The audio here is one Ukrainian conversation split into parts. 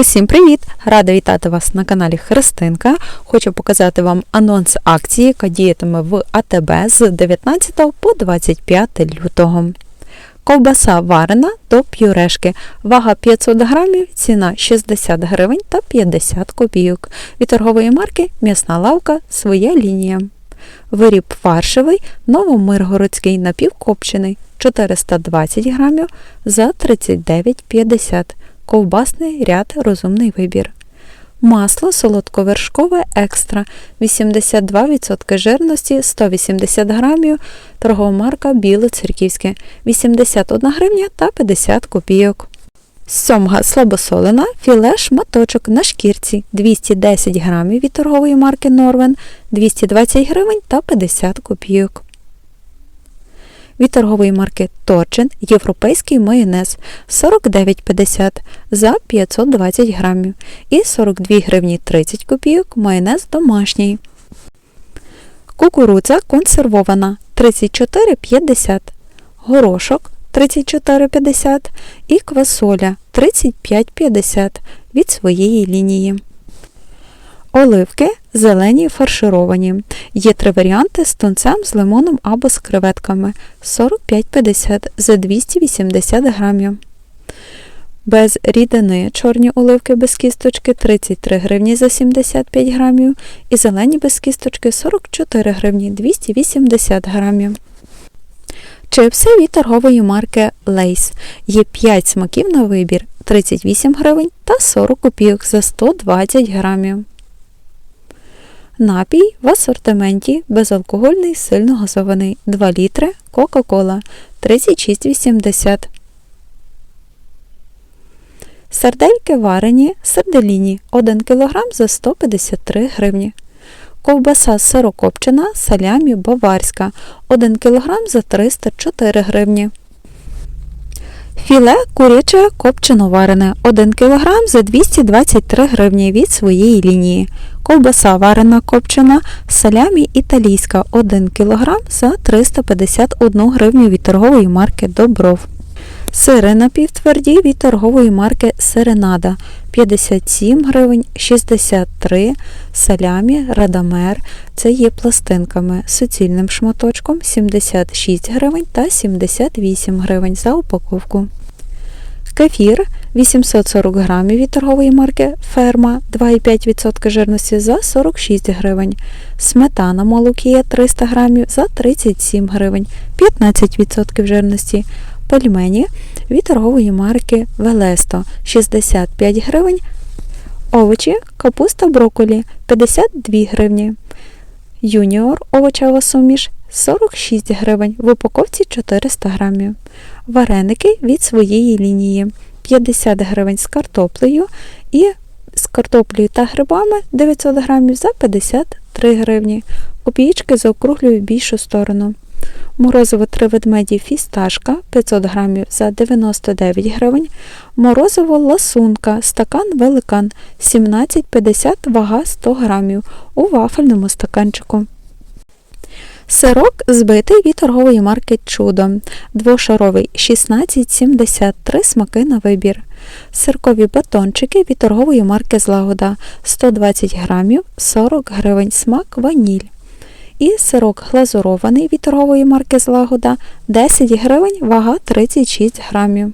Усім привіт! Рада вітати вас на каналі Христинка. Хочу показати вам анонс акції, яка діятиме в АТБ з 19 по 25 лютого. Ковбаса варена до п'юрешки. Вага 500 грамів, ціна 60 гривень та 50 копійок. Від торгової марки М'ясна лавка своя лінія. Виріб фаршевий, новомиргородський напівкопчений 420 грамів за 39,50 Ковбасний ряд розумний вибір. Масло солодковершкове екстра 82% жирності 180 грамів, торгова марка Білоцерківське 81 гривня та 50 копійок. Сьомга слабосолена, філе шматочок на шкірці 210 грамів від торгової марки Норвен 220 гривень та 50 копійок. Від торгової марки Торчин європейський майонез 49,50 за 520 грамів і 42 гривні 30 копійок майонез домашній. Кукурудза консервована 34,50 горошок 34,50 і квасоля 35,50 від своєї лінії. Оливки зелені фаршировані. Є три варіанти з тунцем, з лимоном або з креветками 45,50 за 280 грамів. Без рідини чорні оливки без кісточки 33 гривні за 75 грамів. І зелені без кісточки 44 гривні 280 грамів. Чипси від торгової марки Lays. Є 5 смаків на вибір 38 гривень та 40 копійок за 120 грамів. Напій в асортименті безалкогольний сильно газований 2 літри Кока-Кола 36,80. Сардельки варені серделіні 1 кг за 153 гривні. Ковбаса сирокопчена салямі баварська 1 кг за 304 гривні. Філе куряче копчено варене 1 кг за 223 гривні від своєї лінії. Ковбаса варена копчена салямі італійська 1 кг за 351 гривню від торгової марки Добров. Сири напівтверді від торгової марки Серенада 57 гривень, 63 салямі, радамер. Це є пластинками суцільним шматочком 76 гривень та 78 гривень за упаковку. Кефір 840 грамів від торгової марки Ферма 2,5% жирності за 46 гривень. Сметана Молокія 300 грамів за 37 гривень, 15% жирності. Пельмені від торгової марки Велесто 65 гривень. Овочі, капуста брокколі 52 гривні. Юніор овочева суміш 46 гривень, в упаковці 400 грамів. Вареники від своєї лінії 50 гривень з картоплею і з картоплею та грибами 900 грамів за 53 гривні. Копійки заокруглюю в більшу сторону. Морозиво 3 ведмеді фісташка 500 грамів за 99 гривень. Морозиво ласунка, стакан великан 17,50 вага 100 грамів у вафельному стаканчику. Сирок збитий від торгової марки Чудо. Двошаровий 16,73 смаки на вибір. Сиркові батончики від торгової марки Злагода 120 грамів 40 гривень смак ваніль. І сирок глазурований від торгової марки Злагода 10 гривень, вага 36 грамів.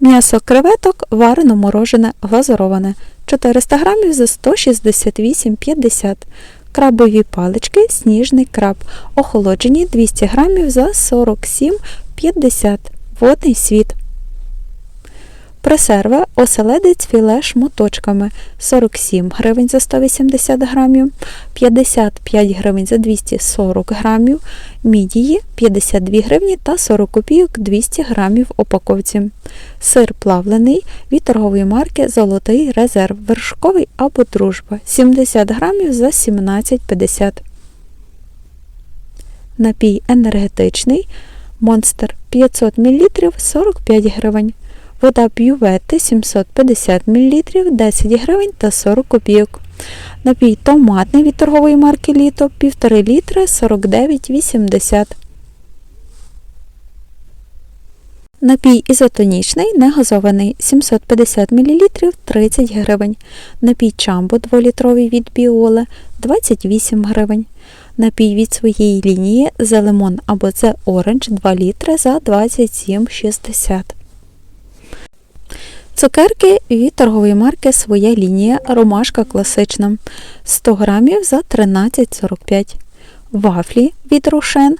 М'ясо креветок варено морожене глазуроване 400 грамів за 168,50 Крабові палички сніжний краб. Охолоджені 200 грамів за 47,50 Водний світ. Пресерва оселедець філе шматочками 47 гривень за 180 грамів, 55 гривень за 240 грамів, мідії 52 гривні та 40 копійок 200 грамів упаковці. Сир плавлений від торгової марки Золотий резерв вершковий або дружба 70 грамів за 17,50 Напій енергетичний Монстер 500 мл 45 гривень. Вода бювети 750 мл 10 гривень та 40 копійок. Напій томатний від торгової марки Літо 1,5 літри 49,80 Напій ізотонічний, негазований 750 мл 30 гривень. Напій чамбо 2-літровий від Біоле 28 гривень. Напій від своєї лінії The Lemon або The Orange 2 літри за 27,60. Цукерки від торгової марки Своя лінія Ромашка класична 100 грамів за 13,45. Вафлі від Рошен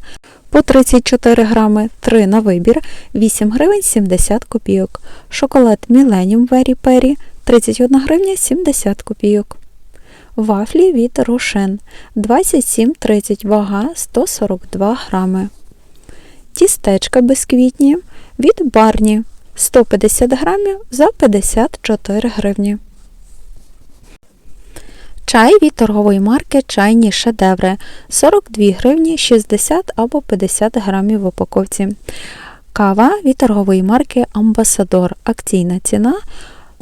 по 34 грами 3 на вибір 8 гривень 70 копійок. Шоколад Millennium Very Perry 31 гривня 70 копійок. Вафлі від Рошен 27,30 вага 142 грами. Тістечка безквітні від Барні 150 грамів за 54 гривні. Чай від торгової марки Чайні шедеври 42 гривні 60 або 50 грамів в упаковці. Кава від торгової марки Амбасадор. Акційна ціна.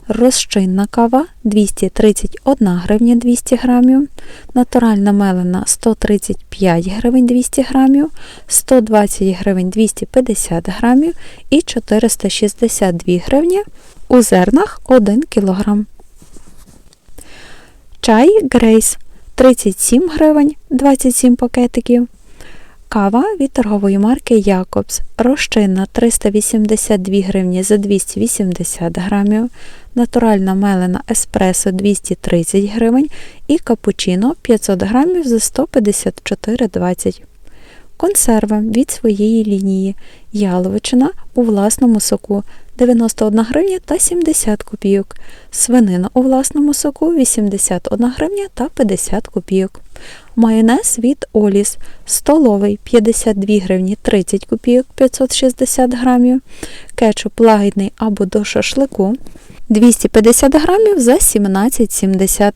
Розчинна кава 231 гривня 200 грамів, натуральна мелена 135 гривень 200 грамів, 120 гривень 250 грамів і 462 гривні у зернах 1 кілограм. Чай Грейс 37 гривень 27 пакетиків. Кава від торгової марки Якобс. Розчинна 382 гривні за 280 грамів. Натуральна мелена еспресо 230 гривень і капучино 500 грамів за 154,20 Консерви від своєї лінії. Яловичина у власному соку 91 гривня та 70 копійок. Свинина у власному соку 81 гривня та 50 копійок. Майонез від Оліс столовий 52 гривні 30 копійок 560 грамів. Кетчуп лагідний або до шашлику 250 грамів за 17,70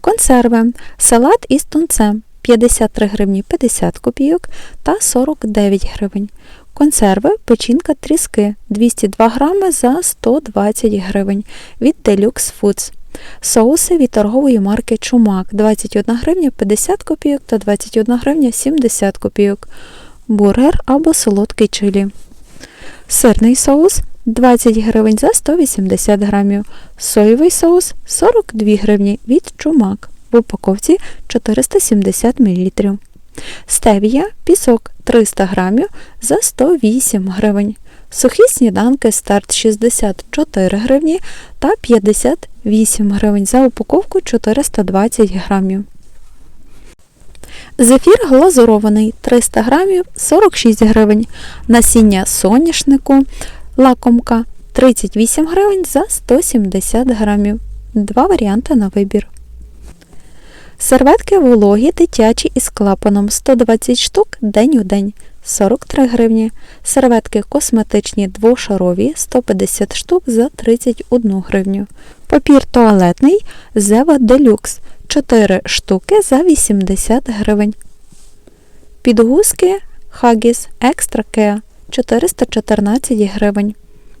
Консерви. Салат із тунцем 53 гривні 50 копійок та 49 гривень. Консерви печінка тріски 202 грами за 120 гривень від Deluxe Foods. Соуси від торгової марки Чумак 21 гривня 50 копійок та 21 гривня 70 копійок. Бургер або солодкий чилі. Сирний соус 20 гривень за 180 грамів. Соєвий соус 42 гривні від Чумак. В упаковці 470 мл. Стевія пісок 300 грамів за 108 гривень. Сухі сніданки старт 64 гривні та 58 гривень за упаковку 420 грамів. Зефір глазурований 300 грамів 46 гривень. Насіння соняшнику лакомка 38 гривень за 170 грамів. Два варіанти на вибір. Серветки вологі дитячі із клапаном 120 штук день у день 43 гривні. Серветки косметичні двошарові 150 штук за 31 гривню. Папір туалетний Зева Deluxe 4 штуки за 80 гривень. Підгузки Huggies Extra Care 414 гривень.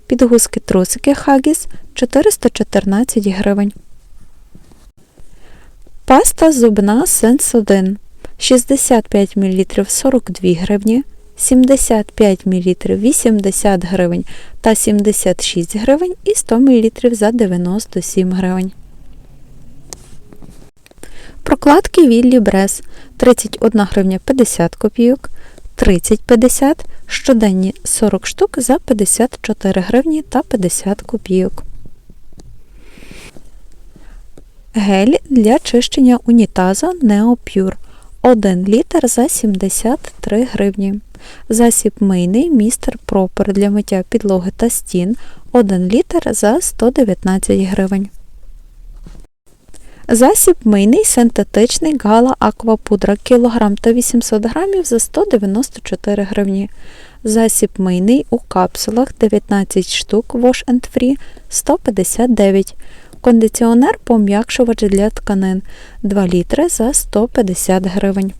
Підгузки трусики Huggies 414 гривень. Паста зубна Сенсодин 65 мл 42 гривні, 75 мл 80 гривень та 76 гривень і 100 мл за 97 гривень. Прокладки Віллі Брес 31 гривня 50 копійок, 30,50, щоденні 40 штук за 54 гривні та 50 копійок. Гель для чищення унітазу Neopure 1 літр за 73 гривні. Засіб мийний містер Пропер для миття підлоги та стін 1 літр за 119 гривень. Засіб мийний синтетичний гала аквапудра кілограм та 800 грамів за 194 гривні. Засіб мийний у капсулах 19 штук Wash and Free 159 Кондиціонер пом'якшувач для тканин 2 літри за 150 гривень.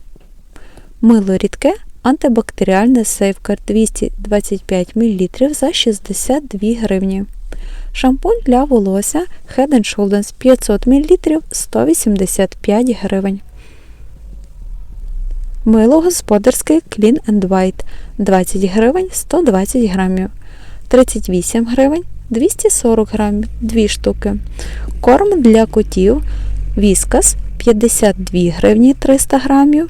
Мило рідке антибактеріальне Safeguard 225 мл за 62 гривні. Шампунь для волосся Head Shoulders 500 мл 185 гривень. Мило господарське Clean and White 20 гривень 120 грамів. 38 гривень 240 грамів 2 штуки. Корм для котів Віскас 52 гривні 300 грамів.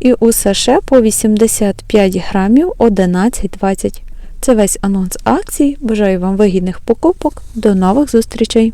І у США по 85 грамів 11,20. Це весь анонс акцій. Бажаю вам вигідних покупок. До нових зустрічей!